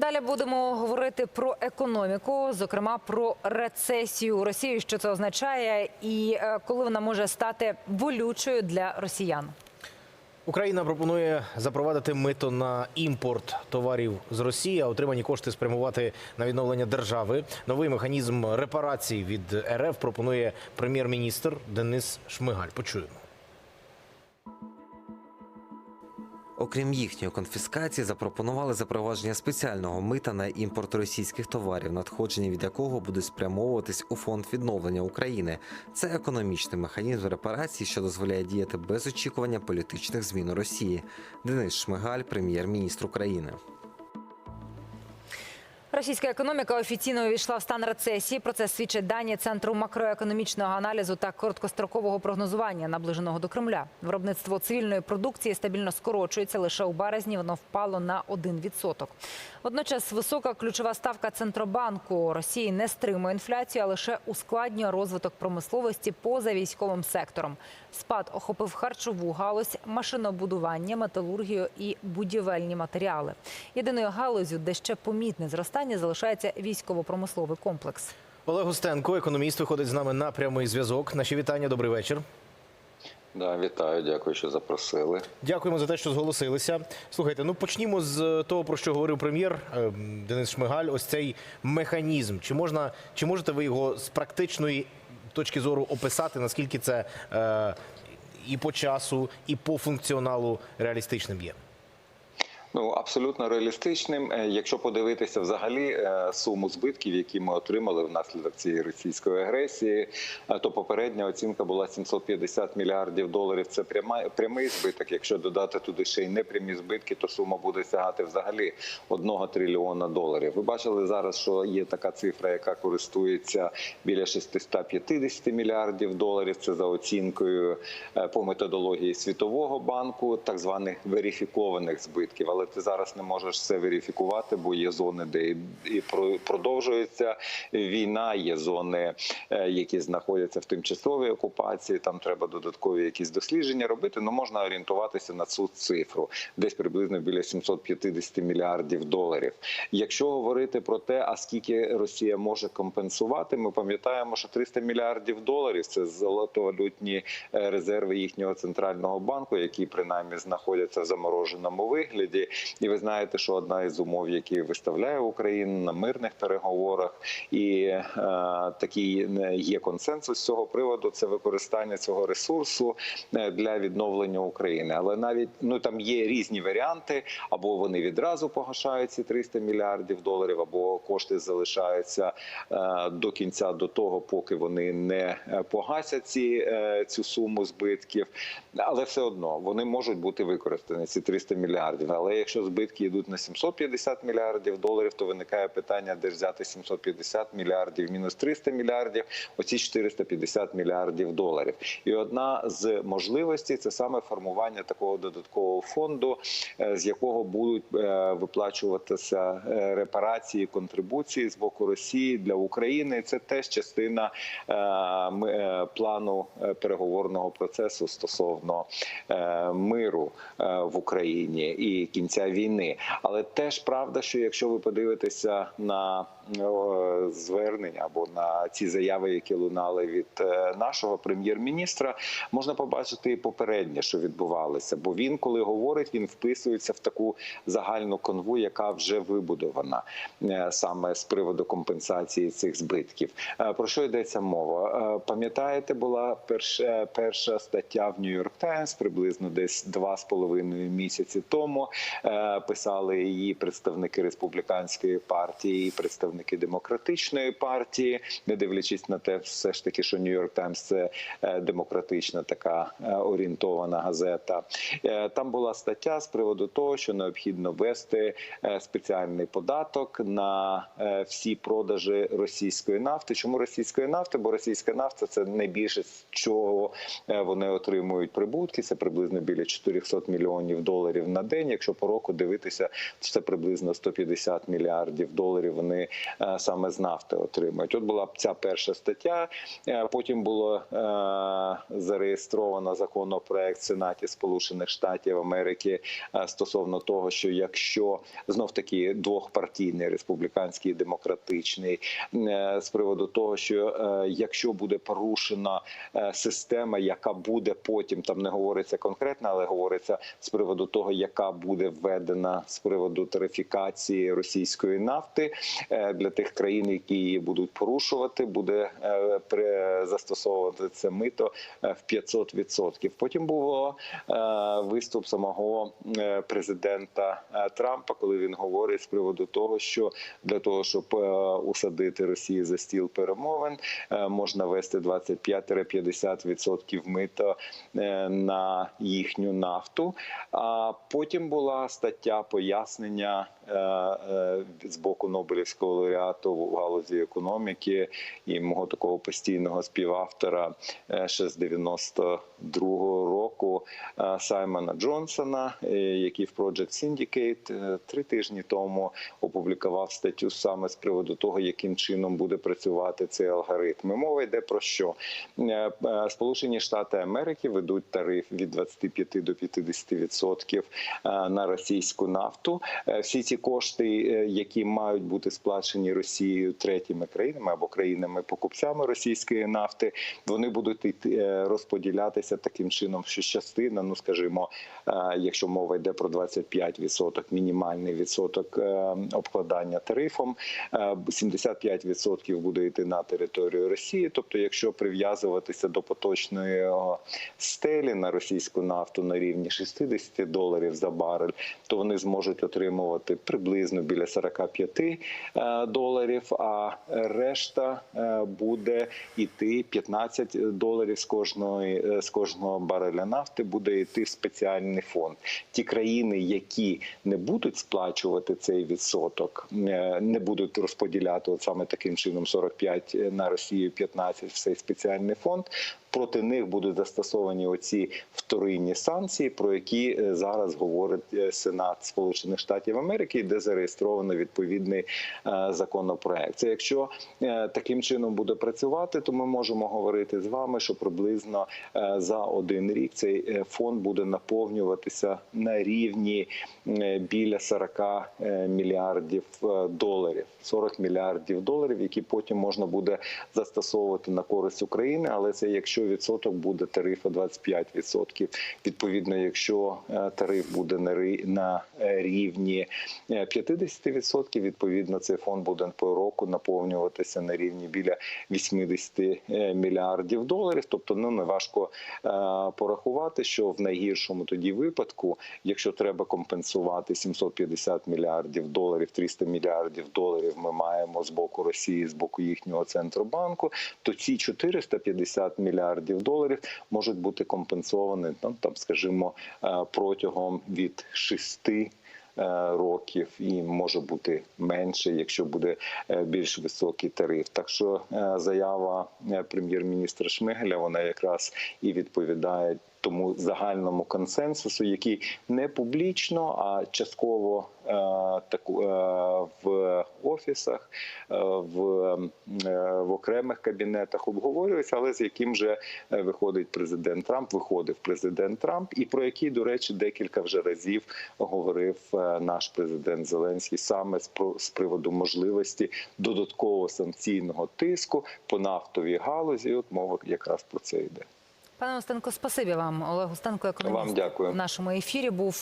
Далі будемо говорити про економіку, зокрема про рецесію Росії, що це означає, і е, коли вона може стати болючою для росіян. Україна пропонує запровадити мито на імпорт товарів з Росії, а отримані кошти спрямувати на відновлення держави. Новий механізм репарацій від РФ пропонує прем'єр-міністр Денис Шмигаль. Почуємо. Окрім їхньої конфіскації, запропонували запровадження спеціального мита на імпорт російських товарів, надходження від якого будуть спрямовуватись у фонд відновлення України. Це економічний механізм репарації, що дозволяє діяти без очікування політичних змін у Росії. Денис Шмигаль, прем'єр-міністр України. Російська економіка офіційно увійшла в стан рецесії. Про це свідчать дані центру макроекономічного аналізу та короткострокового прогнозування, наближеного до Кремля. Виробництво цивільної продукції стабільно скорочується. Лише у березні воно впало на 1%. Водночас висока ключова ставка центробанку Росії не стримує інфляцію, а лише ускладнює розвиток промисловості поза військовим сектором. Спад охопив харчову галузь, машинобудування, металургію і будівельні матеріали. Єдиною галузю, де ще помітне зростання, залишається військово-промисловий комплекс. Олег Густенко, економіст, виходить з нами на прямий зв'язок. Наші вітання. Добрий вечір. Да, вітаю, дякую, що запросили. Дякуємо за те, що зголосилися. Слухайте, ну почнімо з того, про що говорив прем'єр е, Денис Шмигаль. Ось цей механізм. Чи можна, чи можете ви його з практичної точки зору описати, наскільки це е, і по часу, і по функціоналу реалістичним є? Ну абсолютно реалістичним. Е, Якщо подивитися взагалі е, суму збитків, які ми отримали внаслідок цієї російської агресії, е, то попередня оцінка була 750 мільярдів доларів. Це пряма прямий збиток. Якщо додати туди ще й непрямі збитки, то сума буде сягати взагалі одного трильйона доларів. Ви бачили зараз, що є така цифра, яка користується біля 650 мільярдів доларів. Це за оцінкою по методології Світового банку, так званих верифікованих збитків. Але ти зараз не можеш це верифікувати, бо є зони, де і- і про- продовжується війна. Є зони, е, які знаходяться в тимчасовій окупації. Там треба додаткові якісь дослідження робити. Ну можна орієнтуватися на цю цифру, десь приблизно біля 750 мільярдів доларів. Якщо говорити про те, а скільки Росія може компенсувати, ми пам'ятаємо, що 300 мільярдів доларів це золотовалютні е, резерви їхнього центрального банку, які принаймні знаходяться в замороженому вигляді. І ви знаєте, що одна із умов, які виставляє Україна на мирних переговорах, і е, такий є консенсус з цього приводу. Це використання цього ресурсу е, для відновлення України. Але навіть ну там є різні варіанти, або вони відразу погашають ці 300 мільярдів доларів, або кошти залишаються е, до кінця до того, поки вони не е, погасять ці е, цю суму збитків. Але все одно вони можуть бути використані ці 300 мільярдів. Але якщо збитки йдуть на 750 мільярдів доларів, то виникає питання, де ж взяти 750 мільярдів мінус 300 мільярдів, оці 450 мільярдів доларів. І одна з можливостей це саме формування такого додаткового фонду, е, з якого будуть е, виплачуватися е, репарації, контрибуції з боку Росії для України. Це теж частина плану переговорного процесу стосовно миру в Україні і кінця війни. Але теж правда, що якщо ви подивитеся на е, звернення або на ці заяви, які лунали від е, нашого прем'єр-міністра, можна побачити і попереднє, що відбувалося. Бо він, коли говорить, він вписується в таку загальну конву, яка вже вибудована е, саме з приводу компенсації цих збитків. Про що йдеться мова? Пам'ятаєте, була перша перша стаття в Нью-Йорк Таймс приблизно десь два з половиною місяці тому. Писали її представники республіканської партії і представники демократичної партії, не дивлячись на те, все ж таки, що Нью-Йорк Таймс це е, демократична така е, орієнтована газета. Е, Там була стаття з приводу того, що необхідно ввести спеціальний податок на всі продажі російської нафти. Чому російської нафти? Бо російська нафта це найбільше з чого вони отримують прибутки. Це приблизно біля 400 мільйонів доларів на день. Якщо порахувати року дивитися, це приблизно 150 мільярдів доларів. Вони саме з нафти отримують. От була ця перша стаття. Е, Потім було е, зареєстровано законопроект в Сенаті Сполучених Штатів Америки е, стосовно того, що якщо знов таки двохпартійний республіканський і демократичний е, з приводу того, що е, якщо буде порушена е, система, яка буде потім там не говориться конкретно, але говориться з приводу того, яка буде введена з приводу тарифікації російської нафти е, для тих країн, які її будуть порушувати, буде е, застосовувати це мито е, в 500%. Потім було е, виступ самого президента Трампа, коли він говорить з приводу того, що для того, щоб усадити Росію за стіл перемовин, можна вести 25-50% мито на їхню нафту. А потім була стаття пояснення з боку Нобелівського лауреату в галузі економіки і мого такого постійного співавтора е, ще з 92-го року е, Саймона Джонсона, е, який в Project Syndicate три тижні тому опублікував статтю саме з приводу того, яким чином буде працювати цей алгоритм. Мова йде про що Сполучені Штати Америки ведуть тариф від 25 до 50% е, на російську нафту. Всі ці кошти, які мають бути сплачені Росією третіми країнами або країнами-покупцями російської нафти, вони будуть е, розподілятися таким чином, що частина, ну скажімо, е, якщо мова йде про 25%, мінімальний відсоток е, обкладання тарифом, е, 75% буде йти на територію Росії. Тобто, якщо прив'язуватися до поточної стелі на російську нафту на рівні 60 доларів за барель, то вони зможуть отримувати приблизно біля 45 е, доларів. А решта е, буде йти 15 доларів з кожної е, з кожного бареля нафти буде йти в спеціальний фонд. Ті країни, які не будуть сплачувати цей відсоток, е, не будуть розподіляти от саме таким чином 45 на Росію, 15 в цей спеціальний фонд. Проти них будуть застосовані оці вторинні санкції, про які е, зараз говорить е, Сенат Сполучених Штатів Америки, де зареєстровано відповідний е, законопроект. Це якщо таким чином буде працювати, то ми можемо говорити з вами, що приблизно за один рік цей фонд буде наповнюватися на рівні біля 40 е, мільярдів доларів. 40 мільярдів доларів, які потім можна буде застосовувати на користь України, але це якщо відсоток буде тарифу 25%. Відповідно, якщо е, тариф буде на е, рівні е, 50%, відповідно цей фонд буде по року наповнюватися на рівні біля 80 е, мільярдів доларів. Тобто, ну не важко е, порахувати, що в найгіршому тоді випадку, якщо треба компенсувати 750 мільярдів доларів, 300 мільярдів доларів ми маємо з боку Росії, з боку їхнього центробанку, то ці 450 мільярдів доларів можуть бути компенсовані, там, там, скажімо, е, протягом від 6 е, Років і може бути менше, якщо буде е, більш високий тариф. Так що заява прем'єр-міністра Шмигеля вона якраз і відповідає тому загальному консенсусу, який не публічно, а частково е, таку е, в офісах, е, в, в окремих кабінетах обговорюється, але з яким же виходить президент Трамп, виходив президент Трамп, і про який, до речі, декілька вже разів говорив наш президент Зеленський саме з приводу можливості додаткового санкційного тиску по нафтовій галузі. От мова якраз про це йде. Пане Остенко, спасибі вам. Олег Остенко, економіст Вам дякую. в нашому ефірі був.